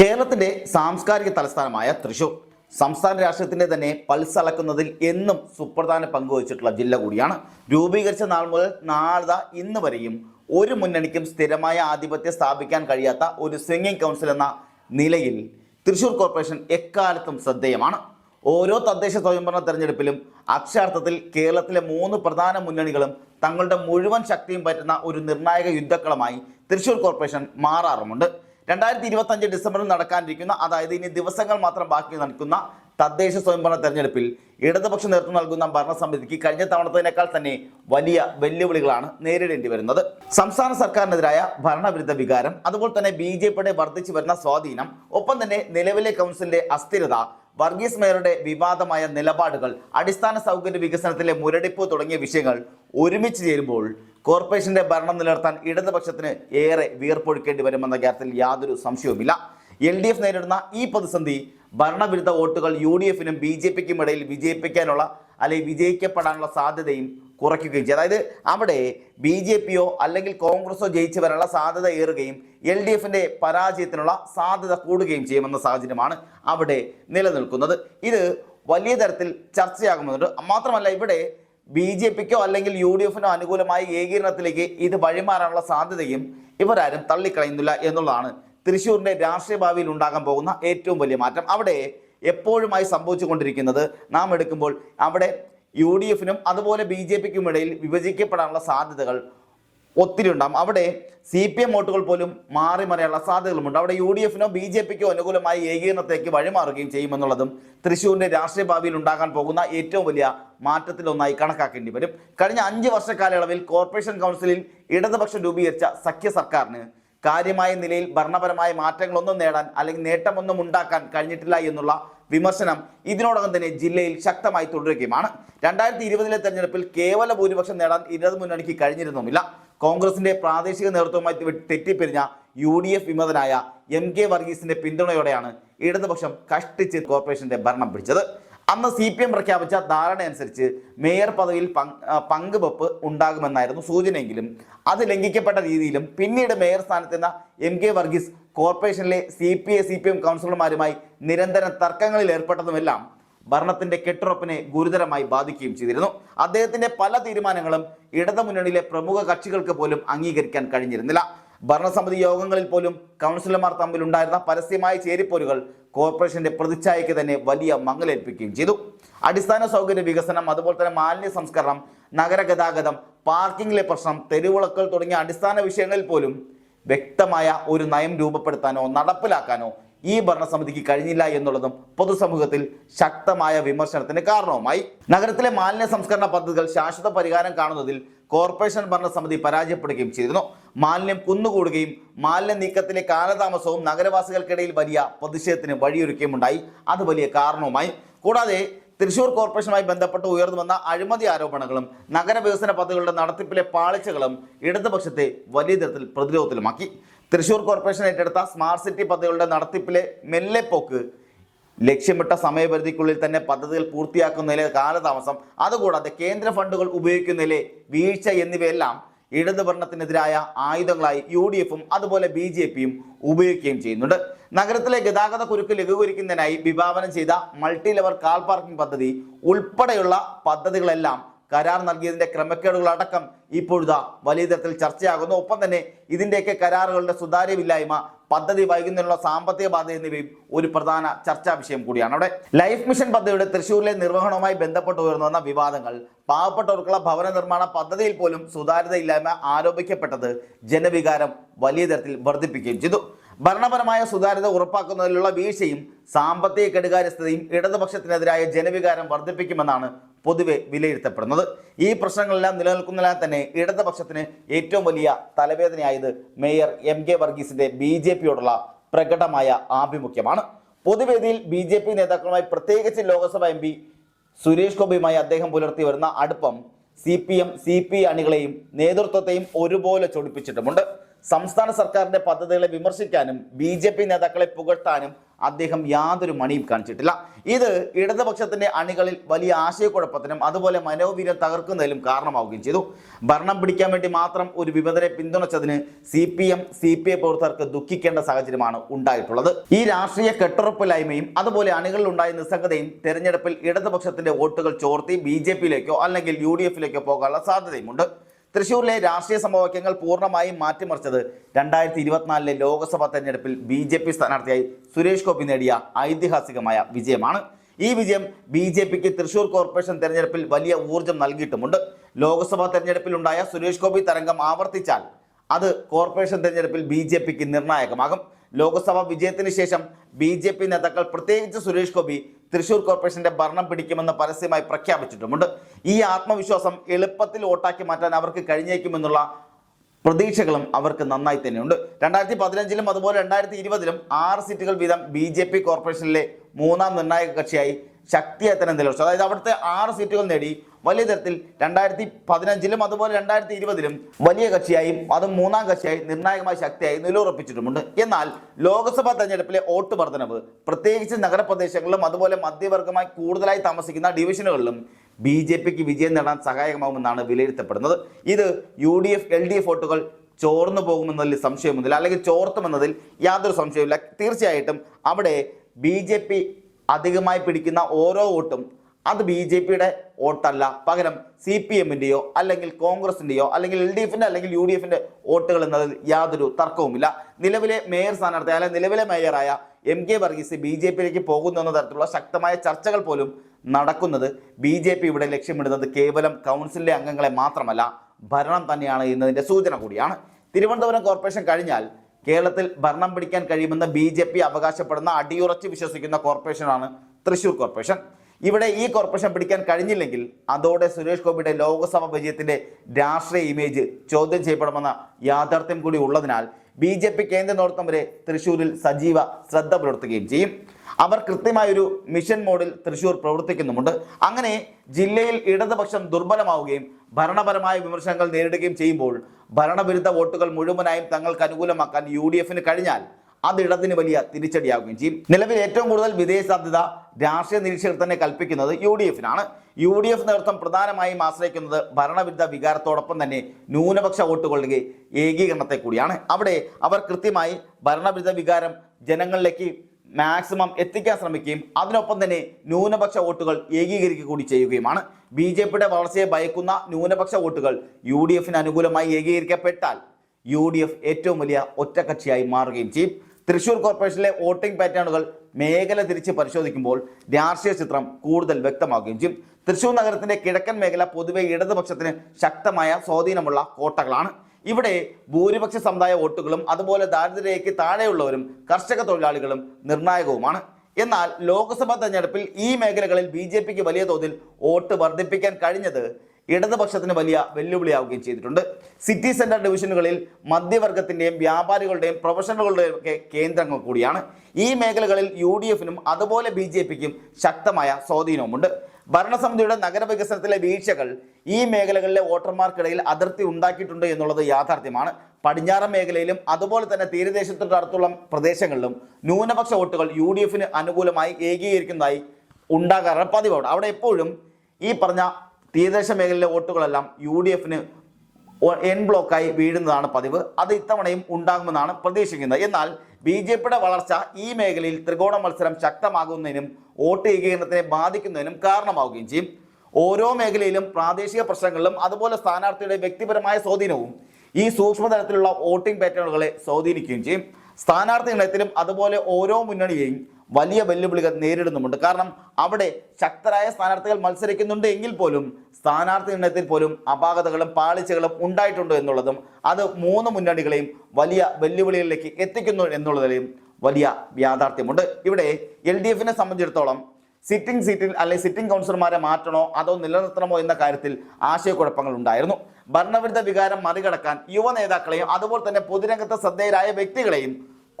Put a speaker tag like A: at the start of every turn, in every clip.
A: കേരളത്തിന്റെ സാംസ്കാരിക തലസ്ഥാനമായ തൃശൂർ സംസ്ഥാന രാഷ്ട്രീയത്തിന്റെ തന്നെ പൾസ് അളക്കുന്നതിൽ എന്നും സുപ്രധാന പങ്കുവഹിച്ചിട്ടുള്ള ജില്ല കൂടിയാണ് രൂപീകരിച്ച നാൾ മുതൽ നാളെ ഇന്ന് വരെയും ഒരു മുന്നണിക്കും സ്ഥിരമായ ആധിപത്യം സ്ഥാപിക്കാൻ കഴിയാത്ത ഒരു സിംഗിങ് കൗൺസിൽ എന്ന നിലയിൽ തൃശൂർ കോർപ്പറേഷൻ എക്കാലത്തും ശ്രദ്ധേയമാണ് ഓരോ തദ്ദേശ സ്വയംഭരണ തെരഞ്ഞെടുപ്പിലും അക്ഷാർത്ഥത്തിൽ കേരളത്തിലെ മൂന്ന് പ്രധാന മുന്നണികളും തങ്ങളുടെ മുഴുവൻ ശക്തിയും പറ്റുന്ന ഒരു നിർണായക യുദ്ധക്കളമായി തൃശൂർ കോർപ്പറേഷൻ മാറാറുമുണ്ട് രണ്ടായിരത്തി അഞ്ച് ഡിസംബറിൽ നടക്കാനിരിക്കുന്ന അതായത് ഇനി ദിവസങ്ങൾ മാത്രം ബാക്കി നിൽക്കുന്ന തദ്ദേശ സ്വയംഭരണ തെരഞ്ഞെടുപ്പിൽ ഇടതുപക്ഷ നേതൃത്വം നൽകുന്ന ഭരണസമിതിക്ക് കഴിഞ്ഞ തവണത്തേക്കാൾ തന്നെ വലിയ വെല്ലുവിളികളാണ് നേരിടേണ്ടി വരുന്നത് സംസ്ഥാന സർക്കാരിനെതിരായ ഭരണവിരുദ്ധ വികാരം അതുപോലെ തന്നെ ബി ജെ പിയുടെ വർദ്ധിച്ചു വരുന്ന സ്വാധീനം ഒപ്പം തന്നെ നിലവിലെ കൗൺസിലിന്റെ അസ്ഥിരത വർഗീസ് മേയറുടെ വിവാദമായ നിലപാടുകൾ അടിസ്ഥാന സൗകര്യ വികസനത്തിലെ മുരടിപ്പ് തുടങ്ങിയ വിഷയങ്ങൾ ഒരുമിച്ച് ചേരുമ്പോൾ കോർപ്പറേഷന്റെ ഭരണം നിലനിർത്താൻ ഇടതുപക്ഷത്തിന് ഏറെ വീർപ്പൊഴുക്കേണ്ടി വരുമെന്ന കാര്യത്തിൽ യാതൊരു സംശയവുമില്ല എൽ ഡി എഫ് നേരിടുന്ന ഈ പ്രതിസന്ധി ഭരണവിരുദ്ധ വോട്ടുകൾ യു ഡി എഫിനും ബി ജെ പിക്കും ഇടയിൽ വിജയിപ്പിക്കാനുള്ള അല്ലെങ്കിൽ വിജയിക്കപ്പെടാനുള്ള സാധ്യതയും കുറയ്ക്കുകയും ചെയ്തു അതായത് അവിടെ ബി ജെ പിയോ അല്ലെങ്കിൽ കോൺഗ്രസോ ജയിച്ചു വരാനുള്ള സാധ്യത ഏറുകയും എൽ ഡി എഫിൻ്റെ പരാജയത്തിനുള്ള സാധ്യത കൂടുകയും ചെയ്യുമെന്ന സാഹചര്യമാണ് അവിടെ നിലനിൽക്കുന്നത് ഇത് വലിയ തരത്തിൽ ചർച്ചയാകുന്നുണ്ട് മാത്രമല്ല ഇവിടെ ബി ജെ പിക്കോ അല്ലെങ്കിൽ യു ഡി എഫിനോ അനുകൂലമായ ഏകീകരണത്തിലേക്ക് ഇത് വഴിമാറാനുള്ള സാധ്യതയും ഇവരാരും തള്ളിക്കളയുന്നില്ല എന്നുള്ളതാണ് തൃശ്ശൂരിൻ്റെ രാഷ്ട്രീയ ഭാവിയിൽ ഉണ്ടാകാൻ പോകുന്ന ഏറ്റവും വലിയ മാറ്റം അവിടെ എപ്പോഴുമായി സംഭവിച്ചുകൊണ്ടിരിക്കുന്നത് നാം എടുക്കുമ്പോൾ അവിടെ യു ഡി എഫിനും അതുപോലെ ബി ജെ പിക്കും ഇടയിൽ വിഭജിക്കപ്പെടാനുള്ള സാധ്യതകൾ ഒത്തിരി ഉണ്ടാകും അവിടെ സി പി എം വോട്ടുകൾ പോലും മാറി മറിയാനുള്ള സാധ്യതകളുമുണ്ട് അവിടെ യു ഡി എഫിനോ ബി ജെ പിക്കോ അനുകൂലമായി ഏകീകരണത്തേക്ക് വഴിമാറുകയും ചെയ്യുമെന്നുള്ളതും തൃശ്ശൂരിന്റെ രാഷ്ട്രീയ ഭാവിയിൽ ഉണ്ടാകാൻ പോകുന്ന ഏറ്റവും വലിയ മാറ്റത്തിലൊന്നായി കണക്കാക്കേണ്ടി വരും കഴിഞ്ഞ അഞ്ച് വർഷ കാലയളവിൽ കോർപ്പറേഷൻ കൗൺസിലിൽ ഇടതുപക്ഷം രൂപീകരിച്ച സഖ്യ സർക്കാരിന് കാര്യമായ നിലയിൽ ഭരണപരമായ മാറ്റങ്ങളൊന്നും നേടാൻ അല്ലെങ്കിൽ നേട്ടമൊന്നും ഉണ്ടാക്കാൻ കഴിഞ്ഞിട്ടില്ല എന്നുള്ള വിമർശനം ഇതിനോടകം തന്നെ ജില്ലയിൽ ശക്തമായി തുടരുകയുമാണ് രണ്ടായിരത്തി ഇരുപതിലെ തെരഞ്ഞെടുപ്പിൽ കേവല ഭൂരിപക്ഷം നേടാൻ ഇടതു മുന്നണിക്ക് കഴിഞ്ഞിരുന്നുമില്ല കോൺഗ്രസിന്റെ പ്രാദേശിക നേതൃത്വവുമായി തെറ്റിപ്പിരിഞ്ഞ യു ഡി എഫ് വിമതനായ എം കെ വർഗീസിന്റെ പിന്തുണയോടെയാണ് ഇടതുപക്ഷം കഷ്ടിച്ച് കോർപ്പറേഷന്റെ ഭരണം പിടിച്ചത് അന്ന് സി പി എം പ്രഖ്യാപിച്ച ധാരണ അനുസരിച്ച് മേയർ പദവിയിൽ പങ്കുവെപ്പ് ഉണ്ടാകുമെന്നായിരുന്നു സൂചനയെങ്കിലും അത് ലംഘിക്കപ്പെട്ട രീതിയിലും പിന്നീട് മേയർ സ്ഥാനത്തെന്ന എം കെ വർഗീസ് കോർപ്പറേഷനിലെ C P A C P M കൗൺസിലർമാരുമായി നിരന്തരം തർക്കങ്ങളിൽ ഏർപ്പെട്ടതുമെല്ലാം ഭരണത്തിന്റെ കെട്ടുറപ്പിനെ ഗുരുതരമായി ബാധിക്കുകയും ചെയ്തിരുന്നു അദ്ദേഹത്തിന്റെ പല തീരുമാനങ്ങളും ഇടതുമുന്നണിയിലെ പ്രമുഖ കക്ഷികൾക്ക് പോലും അംഗീകരിക്കാൻ കഴിഞ്ഞിരുന്നില്ല ഭരണസമിതി യോഗങ്ങളിൽ പോലും കൗൺസിലർമാർ തമ്മിലുണ്ടായിരുന്ന പരസ്യമായ ചേരിപ്പോരുകൾ കോർപ്പറേഷന്റെ പ്രതിച്ഛായയ്ക്ക് തന്നെ വലിയ മങ്ങലേൽപ്പിക്കുകയും ചെയ്തു അടിസ്ഥാന സൗകര്യ വികസനം അതുപോലെ തന്നെ മാലിന്യ സംസ്കരണം നഗരഗതാഗതം പാർക്കിംഗിലെ പ്രശ്നം തെരുവിളക്കുകൾ തുടങ്ങിയ അടിസ്ഥാന വിഷയങ്ങളിൽ പോലും വ്യക്തമായ ഒരു നയം രൂപപ്പെടുത്താനോ നടപ്പിലാക്കാനോ ഈ ഭരണസമിതിക്ക് കഴിഞ്ഞില്ല എന്നുള്ളതും പൊതുസമൂഹത്തിൽ ശക്തമായ വിമർശനത്തിന് കാരണവുമായി നഗരത്തിലെ മാലിന്യ സംസ്കരണ പദ്ധതികൾ ശാശ്വത പരിഹാരം കാണുന്നതിൽ കോർപ്പറേഷൻ ഭരണസമിതി പരാജയപ്പെടുകയും ചെയ്തിരുന്നു മാലിന്യം കുന്നുകൂടുകയും മാലിന്യ നീക്കത്തിലെ കാലതാമസവും നഗരവാസികൾക്കിടയിൽ വലിയ പ്രതിഷേധത്തിന് ഉണ്ടായി അത് വലിയ കാരണവുമായി കൂടാതെ തൃശൂർ കോർപ്പറേഷനുമായി ബന്ധപ്പെട്ട് ഉയർന്നു വന്ന അഴിമതി ആരോപണങ്ങളും നഗരവികസന പദ്ധതികളുടെ നടത്തിപ്പിലെ പാളിച്ചകളും ഇടതുപക്ഷത്തെ വലിയ തരത്തിൽ പ്രതിരോധത്തിലുമാക്കി തൃശൂർ കോർപ്പറേഷൻ ഏറ്റെടുത്ത സ്മാർട്ട് സിറ്റി പദ്ധതികളുടെ നടത്തിപ്പിലെ മെല്ലെപ്പോക്ക് ലക്ഷ്യമിട്ട സമയപരിധിക്കുള്ളിൽ തന്നെ പദ്ധതികൾ പൂർത്തിയാക്കുന്നതിലെ കാലതാമസം അതുകൂടാതെ കേന്ദ്ര ഫണ്ടുകൾ ഉപയോഗിക്കുന്നതിലെ വീഴ്ച എന്നിവയെല്ലാം ഇടതുഭരണത്തിനെതിരായ ആയുധങ്ങളായി യു ഡി എഫും അതുപോലെ ബി ജെ പിയും ഉപയോഗിക്കുകയും ചെയ്യുന്നുണ്ട് നഗരത്തിലെ ഗതാഗത കുരുക്ക് ലഘൂകരിക്കുന്നതിനായി വിഭാവനം ചെയ്ത മൾട്ടി ലെവൽ കാൽ പാർക്കിംഗ് പദ്ധതി ഉൾപ്പെടെയുള്ള പദ്ധതികളെല്ലാം കരാർ നൽകിയതിന്റെ ക്രമക്കേടുകൾ അടക്കം ഇപ്പോഴത്തെ വലിയ തരത്തിൽ ചർച്ചയാകുന്നു ഒപ്പം തന്നെ ഇതിന്റെയൊക്കെ കരാറുകളുടെ സുതാര്യമില്ലായ്മ പദ്ധതി വൈകുന്നതിനുള്ള സാമ്പത്തിക ബാധ എന്നിവയും ഒരു പ്രധാന ചർച്ചാ വിഷയം കൂടിയാണ് അവിടെ ലൈഫ് മിഷൻ പദ്ധതിയുടെ തൃശ്ശൂരിലെ നിർവഹണവുമായി ബന്ധപ്പെട്ട് ഉയർന്നു വന്ന വിവാദങ്ങൾ പാവപ്പെട്ടവർക്കുള്ള ഭവന നിർമ്മാണ പദ്ധതിയിൽ പോലും സുതാര്യതയില്ലായ്മ ആരോപിക്കപ്പെട്ടത് ജനവികാരം വലിയ തരത്തിൽ വർദ്ധിപ്പിക്കുകയും ചെയ്തു ഭരണപരമായ സുതാര്യത ഉറപ്പാക്കുന്നതിലുള്ള വീഴ്ചയും സാമ്പത്തിക കെടുകാര്യസ്ഥതയും ഇടതുപക്ഷത്തിനെതിരായ ജനവികാരം വർദ്ധിപ്പിക്കുമെന്നാണ് പൊതുവെ വിലയിരുത്തപ്പെടുന്നത് ഈ പ്രശ്നങ്ങളെല്ലാം നിലനിൽക്കുന്നതിനാൽ തന്നെ ഇടതുപക്ഷത്തിന് ഏറ്റവും വലിയ തലവേദനയായത് മേയർ എം കെ വർഗീസിന്റെ ബി ജെ പിയോടുള്ള പ്രകടമായ ആഭിമുഖ്യമാണ് പൊതുവേദിയിൽ ബി ജെ പി നേതാക്കളുമായി പ്രത്യേകിച്ച് ലോക്സഭ എം പി സുരേഷ് ഗോപിയുമായി അദ്ദേഹം പുലർത്തി വരുന്ന അടുപ്പം C P M C P അണികളെയും നേതൃത്വത്തെയും ഒരുപോലെ ചൊടിപ്പിച്ചിട്ടുമുണ്ട് സംസ്ഥാന സർക്കാരിന്റെ പദ്ധതികളെ വിമർശിക്കാനും ബി നേതാക്കളെ പുകഴ്ത്താനും അദ്ദേഹം യാതൊരു മണിയും കാണിച്ചിട്ടില്ല ഇത് ഇടതുപക്ഷത്തിന്റെ അണികളിൽ വലിയ ആശയക്കുഴപ്പത്തിനും അതുപോലെ മനോവീര്യം തകർക്കുന്നതിലും കാരണമാവുകയും ചെയ്തു ഭരണം പിടിക്കാൻ വേണ്ടി മാത്രം ഒരു വിമതരെ പിന്തുണച്ചതിന് C P M C P I പ്രവർത്തകർക്ക് ദുഃഖിക്കേണ്ട സാഹചര്യമാണ് ഉണ്ടായിട്ടുള്ളത് ഈ രാഷ്ട്രീയ കെട്ടുറപ്പില്ലായ്മയും അതുപോലെ അണികളിൽ ഉണ്ടായ നിസ്സംഗതയും തെരഞ്ഞെടുപ്പിൽ ഇടതുപക്ഷത്തിന്റെ വോട്ടുകൾ ചോർത്തി ബി ജെ പിയിലേക്കോ അല്ലെങ്കിൽ യു ഡി എഫിലേക്കോ പോകാനുള്ള സാധ്യതയുമുണ്ട് തൃശൂരിലെ രാഷ്ട്രീയ സമവാക്യങ്ങൾ പൂർണ്ണമായും മാറ്റിമറിച്ചത് രണ്ടായിരത്തി ഇരുപത്തിനാലിലെ ലോക്സഭാ തെരഞ്ഞെടുപ്പിൽ ബി ജെ പി സ്ഥാനാർത്ഥിയായി സുരേഷ് ഗോപി നേടിയ ഐതിഹാസികമായ വിജയമാണ് ഈ വിജയം ബി ജെ പിക്ക് തൃശൂർ കോർപ്പറേഷൻ തെരഞ്ഞെടുപ്പിൽ വലിയ ഊർജ്ജം നൽകിയിട്ടുമുണ്ട് ലോക്സഭാ തെരഞ്ഞെടുപ്പിലുണ്ടായ സുരേഷ് ഗോപി തരംഗം ആവർത്തിച്ചാൽ അത് കോർപ്പറേഷൻ തെരഞ്ഞെടുപ്പിൽ ബി നിർണായകമാകും ലോക്സഭാ വിജയത്തിന് ശേഷം ബി ജെ പി നേതാക്കൾ പ്രത്യേകിച്ച് സുരേഷ് ഗോപി തൃശൂർ കോർപ്പറേഷന്റെ ഭരണം പിടിക്കുമെന്ന് പരസ്യമായി പ്രഖ്യാപിച്ചിട്ടുമുണ്ട് ഈ ആത്മവിശ്വാസം എളുപ്പത്തിൽ വോട്ടാക്കി മാറ്റാൻ അവർക്ക് കഴിഞ്ഞേക്കുമെന്നുള്ള പ്രതീക്ഷകളും അവർക്ക് നന്നായി തന്നെയുണ്ട് രണ്ടായിരത്തി പതിനഞ്ചിലും അതുപോലെ രണ്ടായിരത്തി ഇരുപതിലും ആറ് സീറ്റുകൾ വീതം ബി ജെ പി കോർപ്പറേഷനിലെ മൂന്നാം നിർണായക കക്ഷിയായി ശക്തിയെ തന്നെ അതായത് അവിടുത്തെ ആറ് സീറ്റുകൾ നേടി വലിയ തരത്തിൽ രണ്ടായിരത്തി പതിനഞ്ചിലും അതുപോലെ രണ്ടായിരത്തി ഇരുപതിലും വലിയ കക്ഷിയായും അതും മൂന്നാം കക്ഷിയായും നിർണായകമായ ശക്തിയായി നിലയുറപ്പിച്ചിട്ടുമുണ്ട് എന്നാൽ ലോക്സഭാ തെരഞ്ഞെടുപ്പിലെ വോട്ട് വർധനവ് പ്രത്യേകിച്ച് നഗരപ്രദേശങ്ങളിലും അതുപോലെ മധ്യവർഗമായി കൂടുതലായി താമസിക്കുന്ന ഡിവിഷനുകളിലും ബി ജെ പിക്ക് വിജയം നേടാൻ സഹായകമാകുമെന്നാണ് വിലയിരുത്തപ്പെടുന്നത് ഇത് U D F L D F വോട്ടുകൾ ചോർന്നു പോകുമെന്നതിൽ സംശയമൊന്നുമില്ല അല്ലെങ്കിൽ ചോർത്തുമെന്നതിൽ യാതൊരു സംശയവുമില്ല തീർച്ചയായിട്ടും അവിടെ ബി ജെ പി അധികമായി പിടിക്കുന്ന ഓരോ വോട്ടും അത് ബി ജെ പിയുടെ വോട്ടല്ല പകരം സി പി എമ്മിൻ്റെയോ അല്ലെങ്കിൽ കോൺഗ്രസിൻ്റെയോ അല്ലെങ്കിൽ എൽ ഡി എഫിൻ്റെ അല്ലെങ്കിൽ യു ഡി എഫിൻ്റെ വോട്ടുകൾ എന്നതിൽ യാതൊരു തർക്കവുമില്ല നിലവിലെ മേയർ സ്ഥാനാർത്ഥി അല്ലെങ്കിൽ നിലവിലെ മേയറായ M K Varghese B J പിയിലേക്ക് പോകുന്നു എന്ന തരത്തിലുള്ള ശക്തമായ ചർച്ചകൾ പോലും നടക്കുന്നത് ബി ജെ പി ഇവിടെ ലക്ഷ്യമിടുന്നത് കേവലം കൗൺസിലിലെ അംഗങ്ങളെ മാത്രമല്ല ഭരണം തന്നെയാണ് എന്നതിൻ്റെ സൂചന കൂടിയാണ് തിരുവനന്തപുരം കോർപ്പറേഷൻ കഴിഞ്ഞാൽ കേരളത്തിൽ ഭരണം പിടിക്കാൻ കഴിയുമെന്ന് ബി അവകാശപ്പെടുന്ന അടിയുറച്ച് വിശ്വസിക്കുന്ന കോർപ്പറേഷനാണ് തൃശൂർ കോർപ്പറേഷൻ ഇവിടെ ഈ കോർപ്പറേഷൻ പിടിക്കാൻ കഴിഞ്ഞില്ലെങ്കിൽ അതോടെ സുരേഷ് ഗോപിയുടെ ലോക്സഭ വിജയത്തിന്റെ രാഷ്ട്രീയ ഇമേജ് ചോദ്യം ചെയ്യപ്പെടുമെന്ന യാഥാർത്ഥ്യം കൂടി ഉള്ളതിനാൽ ബി ജെ പി കേന്ദ്ര നേതൃത്വം വരെ തൃശ്ശൂരിൽ സജീവ ശ്രദ്ധ പുലർത്തുകയും ചെയ്യും അവർ കൃത്യമായൊരു മിഷൻ മോഡിൽ തൃശ്ശൂർ പ്രവർത്തിക്കുന്നുമുണ്ട് അങ്ങനെ ജില്ലയിൽ ഇടതുപക്ഷം ദുർബലമാവുകയും ഭരണപരമായ വിമർശനങ്ങൾ നേരിടുകയും ചെയ്യുമ്പോൾ ഭരണവിരുദ്ധ വോട്ടുകൾ മുഴുവനായും തങ്ങൾക്ക് അനുകൂലമാക്കാൻ യു കഴിഞ്ഞാൽ അതിടത്തിന് വലിയ തിരിച്ചടിയാകുകയും ചെയ്യും നിലവിൽ ഏറ്റവും കൂടുതൽ വിദേശ സാധ്യത രാഷ്ട്രീയ നിരീക്ഷകർ തന്നെ കൽപ്പിക്കുന്നത് യു ഡി എഫിനാണ് യു ഡി എഫ് നേതൃത്വം പ്രധാനമായും ആശ്രയിക്കുന്നത് ഭരണവിരുദ്ധ വികാരത്തോടൊപ്പം തന്നെ ന്യൂനപക്ഷ വോട്ടുകളുടെ ഏകീകരണത്തെ കൂടിയാണ് അവിടെ അവർ കൃത്യമായി ഭരണവിരുദ്ധ വികാരം ജനങ്ങളിലേക്ക് മാക്സിമം എത്തിക്കാൻ ശ്രമിക്കുകയും അതിനൊപ്പം തന്നെ ന്യൂനപക്ഷ വോട്ടുകൾ ഏകീകരിക്കുക കൂടി ചെയ്യുകയുമാണ് ബി ജെ പിയുടെ വളർച്ചയെ ഭയക്കുന്ന ന്യൂനപക്ഷ വോട്ടുകൾ യു ഡി എഫിന് അനുകൂലമായി ഏകീകരിക്കപ്പെട്ടാൽ യു ഡി എഫ് ഏറ്റവും വലിയ ഒറ്റക്കക്ഷിയായി മാറുകയും ചെയ്യും തൃശൂർ കോർപ്പറേഷനിലെ വോട്ടിംഗ് പാറ്റേണുകൾ മേഖല തിരിച്ച് പരിശോധിക്കുമ്പോൾ രാഷ്ട്രീയ ചിത്രം കൂടുതൽ വ്യക്തമാകുകയും ചെയ്യും തൃശൂർ നഗരത്തിന്റെ കിഴക്കൻ മേഖല പൊതുവെ ഇടതുപക്ഷത്തിന് ശക്തമായ സ്വാധീനമുള്ള കോട്ടകളാണ് ഇവിടെ ഭൂരിപക്ഷ സമുദായ വോട്ടുകളും അതുപോലെ ദാരിദ്ര്യയ്ക്ക് താഴെയുള്ളവരും കർഷക തൊഴിലാളികളും നിർണായകവുമാണ് എന്നാൽ ലോക്സഭാ തെരഞ്ഞെടുപ്പിൽ ഈ മേഖലകളിൽ ബി വലിയ തോതിൽ വോട്ട് വർദ്ധിപ്പിക്കാൻ കഴിഞ്ഞത് ഇടതുപക്ഷത്തിന് വലിയ വെല്ലുവിളിയാവുകയും ചെയ്തിട്ടുണ്ട് സിറ്റി സെൻ്റർ ഡിവിഷനുകളിൽ മധ്യവർഗത്തിൻ്റെയും വ്യാപാരികളുടെയും പ്രൊഫഷണലുകളുടെയും ഒക്കെ കേന്ദ്രങ്ങൾ കൂടിയാണ് ഈ മേഖലകളിൽ യു ഡി എഫിനും അതുപോലെ ബി ജെ പിക്കും ശക്തമായ സ്വാധീനവുമുണ്ട് ഭരണസമിതിയുടെ നഗരവികസനത്തിലെ വീഴ്ചകൾ ഈ മേഖലകളിലെ വോട്ടർമാർക്കിടയിൽ അതിർത്തി ഉണ്ടാക്കിയിട്ടുണ്ട് എന്നുള്ളത് യാഥാർത്ഥ്യമാണ് പടിഞ്ഞാറൻ മേഖലയിലും അതുപോലെ തന്നെ തീരദേശത്തോട് അടുത്തുള്ള പ്രദേശങ്ങളിലും ന്യൂനപക്ഷ വോട്ടുകൾ യു ഡി എഫിന് അനുകൂലമായി ഏകീകരിക്കുന്നതായി ഉണ്ടാകാറുള്ള പതിവാണ് അവിടെ എപ്പോഴും ഈ പറഞ്ഞ തീരദേശ മേഖലയിലെ വോട്ടുകളെല്ലാം യു ഡി എഫിന് എൻ ബ്ലോക്കായി വീഴുന്നതാണ് പതിവ് അത് ഇത്തവണയും ഉണ്ടാകുമെന്നാണ് പ്രതീക്ഷിക്കുന്നത് എന്നാൽ ബി ജെ പിയുടെ വളർച്ച ഈ മേഖലയിൽ ത്രികോണ മത്സരം ശക്തമാകുന്നതിനും വോട്ട് ഏകീകരണത്തിനെ ബാധിക്കുന്നതിനും കാരണമാവുകയും ചെയ്യും ഓരോ മേഖലയിലും പ്രാദേശിക പ്രശ്നങ്ങളിലും അതുപോലെ സ്ഥാനാർത്ഥിയുടെ വ്യക്തിപരമായ സ്വാധീനവും ഈ സൂക്ഷ്മതലത്തിലുള്ള വോട്ടിംഗ് പാറ്റേണുകളെ സ്വാധീനിക്കുകയും ചെയ്യും സ്ഥാനാർത്ഥി ഇനത്തിലും അതുപോലെ ഓരോ മുന്നണിയെയും വലിയ വെല്ലുവിളികൾ നേരിടുന്നുമുണ്ട് കാരണം അവിടെ ശക്തരായ സ്ഥാനാർത്ഥികൾ മത്സരിക്കുന്നുണ്ട് എങ്കിൽ പോലും സ്ഥാനാർത്ഥി നിർണയത്തിൽ പോലും അപാകതകളും പാളിച്ചകളും ഉണ്ടായിട്ടുണ്ട് എന്നുള്ളതും അത് മൂന്ന് മുന്നണികളെയും വലിയ വെല്ലുവിളികളിലേക്ക് എത്തിക്കുന്നു എന്നുള്ളതിലെയും വലിയ യാഥാർത്ഥ്യമുണ്ട് ഇവിടെ എൽ ഡി എഫിനെ സംബന്ധിച്ചിടത്തോളം സിറ്റിംഗ് സീറ്റിൽ അല്ലെങ്കിൽ സിറ്റിംഗ് കൗൺസിലർമാരെ മാറ്റണോ അതോ നിലനിർത്തണമോ എന്ന കാര്യത്തിൽ ആശയക്കുഴപ്പങ്ങൾ ഉണ്ടായിരുന്നു ഭരണവിരുദ്ധ വികാരം മറികടക്കാൻ യുവ നേതാക്കളെയും അതുപോലെ തന്നെ പൊതുരംഗത്തെ ശ്രദ്ധേയരായ വ്യക്തികളെയും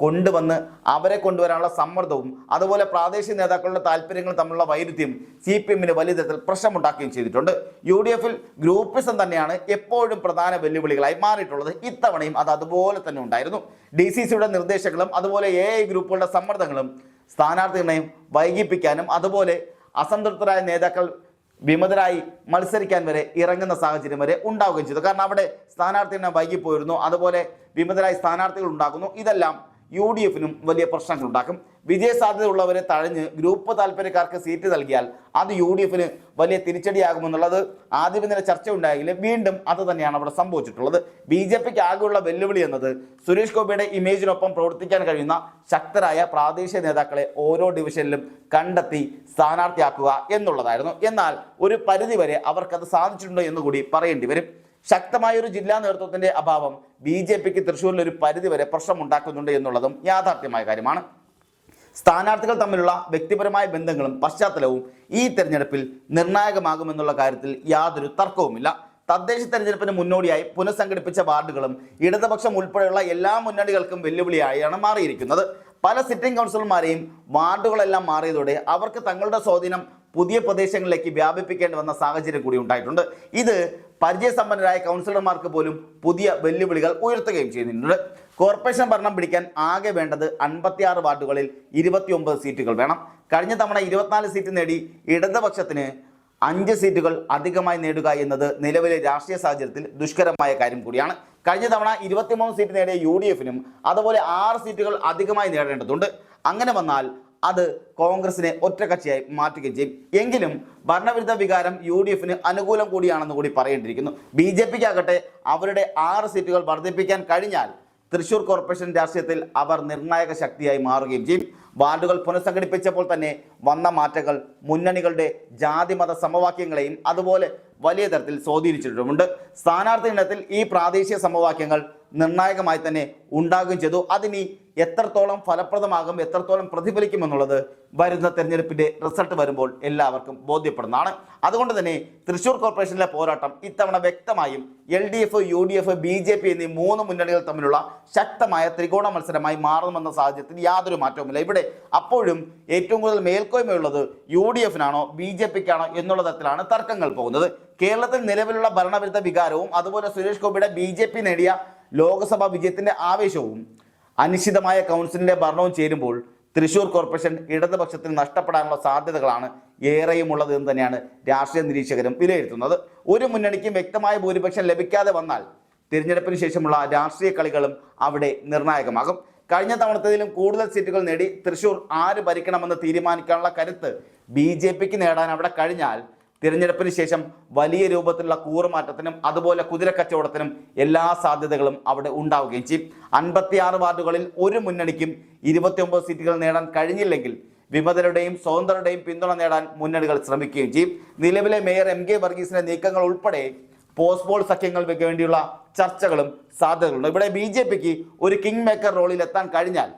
A: കൊണ്ടുവന്ന് അവരെ കൊണ്ടുവരാനുള്ള സമ്മർദ്ദവും അതുപോലെ പ്രാദേശിക നേതാക്കളുടെ താല്പര്യങ്ങൾ തമ്മിലുള്ള വൈരുദ്ധ്യം സി പി എമ്മിന് വലിയ തരത്തിൽ പ്രശ്നമുണ്ടാക്കുകയും ചെയ്തിട്ടുണ്ട് യു ഡി എഫിൽ ഗ്രൂപ്പിസം തന്നെയാണ് എപ്പോഴും പ്രധാന വെല്ലുവിളികളായി മാറിയിട്ടുള്ളത് ഇത്തവണയും അത് അതുപോലെ തന്നെ ഉണ്ടായിരുന്നു ഡി സി സിയുടെ നിർദ്ദേശങ്ങളും അതുപോലെ എ ഐ ഗ്രൂപ്പുകളുടെ സമ്മർദ്ദങ്ങളും സ്ഥാനാർത്ഥി വൈകിപ്പിക്കാനും അതുപോലെ അസംതൃപ്തരായ നേതാക്കൾ വിമതരായി മത്സരിക്കാൻ വരെ ഇറങ്ങുന്ന സാഹചര്യം വരെ ഉണ്ടാവുകയും ചെയ്തു കാരണം അവിടെ സ്ഥാനാർത്ഥിനെ വൈകിപ്പോയിരുന്നു അതുപോലെ വിമതരായി സ്ഥാനാർത്ഥികൾ ഉണ്ടാക്കുന്നു ഇതെല്ലാം യു ഡി എഫിനും വലിയ പ്രശ്നങ്ങളുണ്ടാക്കും വിജയ സാധ്യതയുള്ളവരെ തഴഞ്ഞ് ഗ്രൂപ്പ് താല്പര്യക്കാർക്ക് സീറ്റ് നൽകിയാൽ അത് യു ഡി എഫിന് വലിയ തിരിച്ചടിയാകുമെന്നുള്ളത് ആദ്യം ഇന്നലെ ചർച്ച ഉണ്ടായെങ്കിലും വീണ്ടും അത് തന്നെയാണ് അവിടെ സംഭവിച്ചിട്ടുള്ളത് ബി ജെ പിക്ക് ആകെയുള്ള വെല്ലുവിളി എന്നത് സുരേഷ് ഗോപിയുടെ ഇമേജിനൊപ്പം പ്രവർത്തിക്കാൻ കഴിയുന്ന ശക്തരായ പ്രാദേശിക നേതാക്കളെ ഓരോ ഡിവിഷനിലും കണ്ടെത്തി സ്ഥാനാർത്ഥിയാക്കുക എന്നുള്ളതായിരുന്നു എന്നാൽ ഒരു പരിധിവരെ അവർക്കത് സാധിച്ചിട്ടുണ്ടോ എന്ന് കൂടി പറയേണ്ടി വരും ശക്തമായ ഒരു ജില്ലാ നേതൃത്വത്തിന്റെ അഭാവം ബി ജെ പിക്ക് തൃശ്ശൂരിൽ ഒരു പരിധിവരെ പ്രശ്നമുണ്ടാക്കുന്നുണ്ട് എന്നുള്ളതും യാഥാർത്ഥ്യമായ കാര്യമാണ് സ്ഥാനാർത്ഥികൾ തമ്മിലുള്ള വ്യക്തിപരമായ ബന്ധങ്ങളും പശ്ചാത്തലവും ഈ തെരഞ്ഞെടുപ്പിൽ നിർണായകമാകുമെന്നുള്ള കാര്യത്തിൽ യാതൊരു തർക്കവുമില്ല തദ്ദേശ തെരഞ്ഞെടുപ്പിന് മുന്നോടിയായി പുനഃസംഘടിപ്പിച്ച വാർഡുകളും ഇടതുപക്ഷം ഉൾപ്പെടെയുള്ള എല്ലാ മുന്നണികൾക്കും വെല്ലുവിളിയായാണ് മാറിയിരിക്കുന്നത് പല സിറ്റിംഗ് കൗൺസിലർമാരെയും വാർഡുകളെല്ലാം മാറിയതോടെ അവർക്ക് തങ്ങളുടെ സ്വാധീനം പുതിയ പ്രദേശങ്ങളിലേക്ക് വ്യാപിപ്പിക്കേണ്ടി വന്ന സാഹചര്യം കൂടി ഉണ്ടായിട്ടുണ്ട് ഇത് പരിചയസമ്പന്നരായ കൗൺസിലർമാർക്ക് പോലും പുതിയ വെല്ലുവിളികൾ ഉയർത്തുകയും ചെയ്യുന്നുണ്ട് കോർപ്പറേഷൻ ഭരണം പിടിക്കാൻ ആകെ വേണ്ടത് അൻപത്തിയാറ് വാർഡുകളിൽ ഇരുപത്തിയൊമ്പത് സീറ്റുകൾ വേണം കഴിഞ്ഞ തവണ ഇരുപത്തിനാല് സീറ്റ് നേടി ഇടതുപക്ഷത്തിന് അഞ്ച് സീറ്റുകൾ അധികമായി നേടുക എന്നത് നിലവിലെ രാഷ്ട്രീയ സാഹചര്യത്തിൽ ദുഷ്കരമായ കാര്യം കൂടിയാണ് കഴിഞ്ഞ തവണ ഇരുപത്തിമൂന്ന് സീറ്റ് നേടിയ യു ഡി എഫിനും അതുപോലെ ആറ് സീറ്റുകൾ അധികമായി നേടേണ്ടതുണ്ട് അങ്ങനെ വന്നാൽ അത് കോൺഗ്രസിനെ ഒറ്റക്കക്ഷിയായി മാറ്റുകയും ചെയ്യും എങ്കിലും ഭരണവിരുദ്ധ വികാരം യു ഡി എഫിന് അനുകൂലം കൂടിയാണെന്ന് കൂടി പറയേണ്ടിയിരിക്കുന്നു ബി ജെ പിക്കാകട്ടെ അവരുടെ ആറ് സീറ്റുകൾ വർദ്ധിപ്പിക്കാൻ കഴിഞ്ഞാൽ തൃശൂർ കോർപ്പറേഷൻ രാഷ്ട്രീയത്തിൽ അവർ നിർണായക ശക്തിയായി മാറുകയും ചെയ്യും വാർഡുകൾ പുനഃസംഘടിപ്പിച്ചപ്പോൾ തന്നെ വന്ന മാറ്റങ്ങൾ മുന്നണികളുടെ ജാതിമത സമവാക്യങ്ങളെയും അതുപോലെ വലിയ തരത്തിൽ സ്വാധീനിച്ചിട്ടുമുണ്ട് സ്ഥാനാർത്ഥി ഇനത്തിൽ ഈ പ്രാദേശിക സമവാക്യങ്ങൾ നിർണായകമായി തന്നെ ഉണ്ടാകുകയും ചെയ്തു അതിനി എത്രത്തോളം ഫലപ്രദമാകും എത്രത്തോളം പ്രതിഫലിക്കും എന്നുള്ളത് വരുന്ന തെരഞ്ഞെടുപ്പിൻ്റെ റിസൾട്ട് വരുമ്പോൾ എല്ലാവർക്കും ബോധ്യപ്പെടുന്നതാണ് അതുകൊണ്ട് തന്നെ തൃശൂർ കോർപ്പറേഷനിലെ പോരാട്ടം ഇത്തവണ വ്യക്തമായും L D F U D F B J P എന്നീ മൂന്ന് മുന്നണികൾ തമ്മിലുള്ള ശക്തമായ ത്രികോണ മത്സരമായി മാറുമെന്ന സാഹചര്യത്തിൽ യാതൊരു മാറ്റവുമില്ല ഇവിടെ അപ്പോഴും ഏറ്റവും കൂടുതൽ മേൽക്കോയ്മയുള്ളത് യു ഡി എഫിനാണോ ബി ജെ പിക്കാണോ എന്നുള്ള തരത്തിലാണ് തർക്കങ്ങൾ പോകുന്നത് കേരളത്തിൽ നിലവിലുള്ള ഭരണവിരുദ്ധ വികാരവും അതുപോലെ സുരേഷ് ഗോപിയുടെ ബി ജെ പി നേടിയ ലോകസഭാ വിജയത്തിന്റെ ആവേശവും അനിശ്ചിതമായ കൗൺസിലിന്റെ ഭരണവും ചേരുമ്പോൾ തൃശൂർ കോർപ്പറേഷൻ ഇടതുപക്ഷത്തിന് നഷ്ടപ്പെടാനുള്ള സാധ്യതകളാണ് ഏറെയും ഉള്ളത് എന്ന് തന്നെയാണ് രാഷ്ട്രീയ നിരീക്ഷകരും വിലയിരുത്തുന്നത് ഒരു മുന്നണിക്കും വ്യക്തമായ ഭൂരിപക്ഷം ലഭിക്കാതെ വന്നാൽ തിരഞ്ഞെടുപ്പിന് ശേഷമുള്ള രാഷ്ട്രീയ കളികളും അവിടെ നിർണായകമാകും കഴിഞ്ഞ തവണത്തേതിലും കൂടുതൽ സീറ്റുകൾ നേടി തൃശൂർ ആര് ഭരിക്കണമെന്ന് തീരുമാനിക്കാനുള്ള കരുത്ത് ബി നേടാൻ അവിടെ കഴിഞ്ഞാൽ തിരഞ്ഞെടുപ്പിന് ശേഷം വലിയ രൂപത്തിലുള്ള കൂറുമാറ്റത്തിനും അതുപോലെ കുതിരക്കച്ചവടത്തിനും എല്ലാ സാധ്യതകളും അവിടെ ഉണ്ടാവുകയും ചെയ്യും അൻപത്തിയാറ് വാർഡുകളിൽ ഒരു മുന്നണിക്കും ഇരുപത്തിയൊമ്പത് സീറ്റുകൾ നേടാൻ കഴിഞ്ഞില്ലെങ്കിൽ വിമതരുടെയും സ്വതന്ത്രരുടെയും പിന്തുണ നേടാൻ മുന്നണികൾ ശ്രമിക്കുകയും ചെയ്യും നിലവിലെ മേയർ എം കെ വർഗീസിന്റെ നീക്കങ്ങൾ ഉൾപ്പെടെ പോസ്പോൾ സഖ്യങ്ങൾ വേണ്ടിയുള്ള ചർച്ചകളും സാധ്യതകളുണ്ട് ഇവിടെ ബി ജെ പിക്ക് ഒരു കിങ് മേക്കർ റോളിൽ എത്താൻ കഴിഞ്ഞാൽ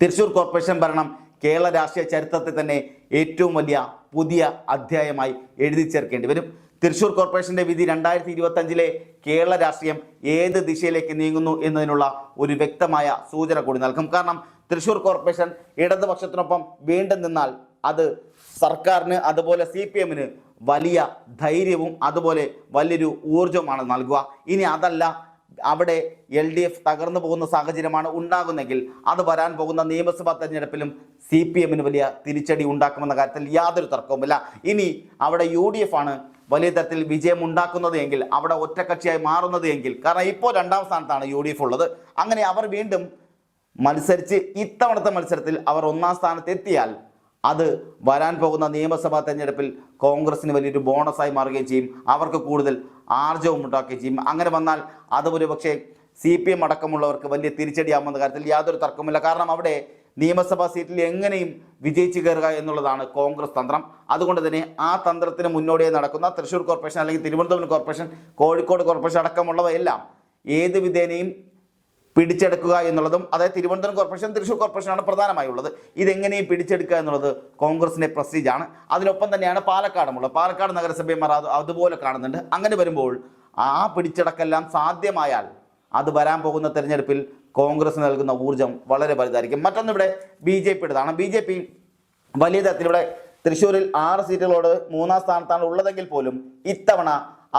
A: തൃശൂർ കോർപ്പറേഷൻ ഭരണം കേരള രാഷ്ട്രീയ ചരിത്രത്തിൽ തന്നെ ഏറ്റവും വലിയ പുതിയ അധ്യായമായി എഴുതി ചേർക്കേണ്ടി വരും തൃശൂർ കോർപ്പറേഷൻ്റെ വിധി രണ്ടായിരത്തി ഇരുപത്തഞ്ചിലെ കേരള രാഷ്ട്രീയം ഏത് ദിശയിലേക്ക് നീങ്ങുന്നു എന്നതിനുള്ള ഒരു വ്യക്തമായ സൂചന കൂടി നൽകും കാരണം തൃശ്ശൂർ കോർപ്പറേഷൻ ഇടതുപക്ഷത്തിനൊപ്പം വീണ്ടും നിന്നാൽ അത് സർക്കാരിന് അതുപോലെ സി പി എമ്മിന് വലിയ ധൈര്യവും അതുപോലെ വലിയൊരു ഊർജ്ജവുമാണ് നൽകുക ഇനി അതല്ല അവിടെ എൽ ഡി എഫ് തകർന്നു പോകുന്ന സാഹചര്യമാണ് ഉണ്ടാകുന്നെങ്കിൽ അത് വരാൻ പോകുന്ന നിയമസഭാ തെരഞ്ഞെടുപ്പിലും സി പി എമ്മിന് വലിയ തിരിച്ചടി ഉണ്ടാക്കുമെന്ന കാര്യത്തിൽ യാതൊരു തർക്കവുമില്ല ഇനി അവിടെ യു ഡി എഫ് ആണ് വലിയ തരത്തിൽ വിജയം ഉണ്ടാക്കുന്നത് എങ്കിൽ അവിടെ ഒറ്റക്കക്ഷിയായി മാറുന്നത് എങ്കിൽ കാരണം ഇപ്പോൾ രണ്ടാം സ്ഥാനത്താണ് യു ഡി എഫ് ഉള്ളത് അങ്ങനെ അവർ വീണ്ടും മത്സരിച്ച് ഇത്തവണത്തെ മത്സരത്തിൽ അവർ ഒന്നാം എത്തിയാൽ അത് വരാൻ പോകുന്ന നിയമസഭാ തെരഞ്ഞെടുപ്പിൽ കോൺഗ്രസിന് വലിയൊരു ബോണസായി മാറുകയും ചെയ്യും അവർക്ക് കൂടുതൽ ആർജവം ഉണ്ടാക്കുകയും ചെയ്യും അങ്ങനെ വന്നാൽ അത് ഒരുപക്ഷെ സി പി എം അടക്കമുള്ളവർക്ക് വലിയ തിരിച്ചടിയാവുന്ന കാര്യത്തിൽ യാതൊരു തർക്കമില്ല കാരണം അവിടെ നിയമസഭാ സീറ്റിൽ എങ്ങനെയും വിജയിച്ചു കയറുക എന്നുള്ളതാണ് കോൺഗ്രസ് തന്ത്രം അതുകൊണ്ട് തന്നെ ആ തന്ത്രത്തിന് മുന്നോടിയായി നടക്കുന്ന തൃശ്ശൂർ കോർപ്പറേഷൻ അല്ലെങ്കിൽ തിരുവനന്തപുരം കോർപ്പറേഷൻ കോഴിക്കോട് കോർപ്പറേഷൻ അടക്കമുള്ളവയെല്ലാം ഏത് വിധേനയും പിടിച്ചെടുക്കുക എന്നുള്ളതും അതായത് തിരുവനന്തപുരം കോർപ്പറേഷൻ തൃശ്ശൂർ കോർപ്പറേഷനാണ് പ്രധാനമായുള്ളത് ഇതെങ്ങനെയും പിടിച്ചെടുക്കുക എന്നുള്ളത് കോൺഗ്രസിൻ്റെ പ്രസ്റ്റീജാണ് അതിനൊപ്പം തന്നെയാണ് പാലക്കാടുമുള്ളത് പാലക്കാട് നഗരസഭയും അതുപോലെ കാണുന്നുണ്ട് അങ്ങനെ വരുമ്പോൾ ആ പിടിച്ചടക്കെല്ലാം സാധ്യമായാൽ അത് വരാൻ പോകുന്ന തെരഞ്ഞെടുപ്പിൽ കോൺഗ്രസ് നൽകുന്ന ഊർജ്ജം വളരെ വലുതായിരിക്കും മറ്റൊന്നിവിടെ ബി ജെ പിയുടേതാണ് ബി ജെ പി വലിയ തരത്തിലിവിടെ തൃശ്ശൂരിൽ ആറ് സീറ്റുകളോട് മൂന്നാം സ്ഥാനത്താണ് ഉള്ളതെങ്കിൽ പോലും ഇത്തവണ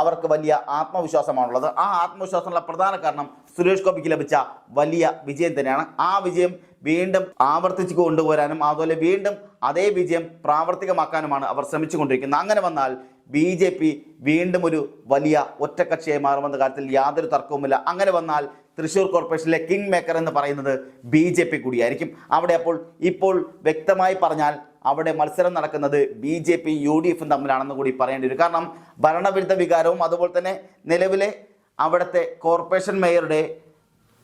A: അവർക്ക് വലിയ ആത്മവിശ്വാസമാണുള്ളത് ആ ആത്മവിശ്വാസമുള്ള പ്രധാന കാരണം സുരേഷ് ഗോപിക്ക് ലഭിച്ച വലിയ വിജയം തന്നെയാണ് ആ വിജയം വീണ്ടും ആവർത്തിച്ചു കൊണ്ടുവരാനും അതുപോലെ വീണ്ടും അതേ വിജയം പ്രാവർത്തികമാക്കാനുമാണ് അവർ ശ്രമിച്ചുകൊണ്ടിരിക്കുന്നത് അങ്ങനെ വന്നാൽ ബി ജെ പി വീണ്ടും ഒരു വലിയ ഒറ്റക്കക്ഷിയായി മാറുമെന്ന കാര്യത്തിൽ യാതൊരു തർക്കവുമില്ല അങ്ങനെ വന്നാൽ തൃശ്ശൂർ കോർപ്പറേഷനിലെ കിങ് മേക്കർ എന്ന് പറയുന്നത് ബി ജെ പി കൂടിയായിരിക്കും അവിടെ അപ്പോൾ ഇപ്പോൾ വ്യക്തമായി പറഞ്ഞാൽ അവിടെ മത്സരം നടക്കുന്നത് B J P U D എഫും തമ്മിലാണെന്ന് കൂടി പറയേണ്ടി വരും കാരണം ഭരണവിരുദ്ധ വികാരവും അതുപോലെ തന്നെ നിലവിലെ അവിടുത്തെ കോർപ്പറേഷൻ മേയറുടെ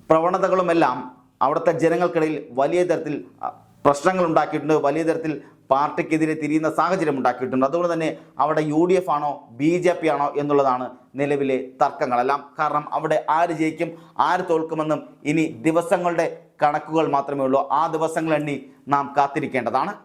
A: പ്രവണതകളുമെല്ലാം അവിടുത്തെ ജനങ്ങൾക്കിടയിൽ വലിയ തരത്തിൽ പ്രശ്നങ്ങൾ ഉണ്ടാക്കിയിട്ടുണ്ട് വലിയ തരത്തിൽ പാർട്ടിക്കെതിരെ തിരിയുന്ന സാഹചര്യം ഉണ്ടാക്കിയിട്ടുണ്ട് അതുകൊണ്ട് തന്നെ അവിടെ യു ഡി എഫ് ആണോ ബി ജെ പി ആണോ എന്നുള്ളതാണ് നിലവിലെ തർക്കങ്ങളെല്ലാം കാരണം അവിടെ ആര് ജയിക്കും ആര് തോൽക്കുമെന്നും ഇനി ദിവസങ്ങളുടെ കണക്കുകൾ മാത്രമേ ഉള്ളൂ ആ ദിവസങ്ങൾ എണ്ണി നാം കാത്തിരിക്കേണ്ടതാണ്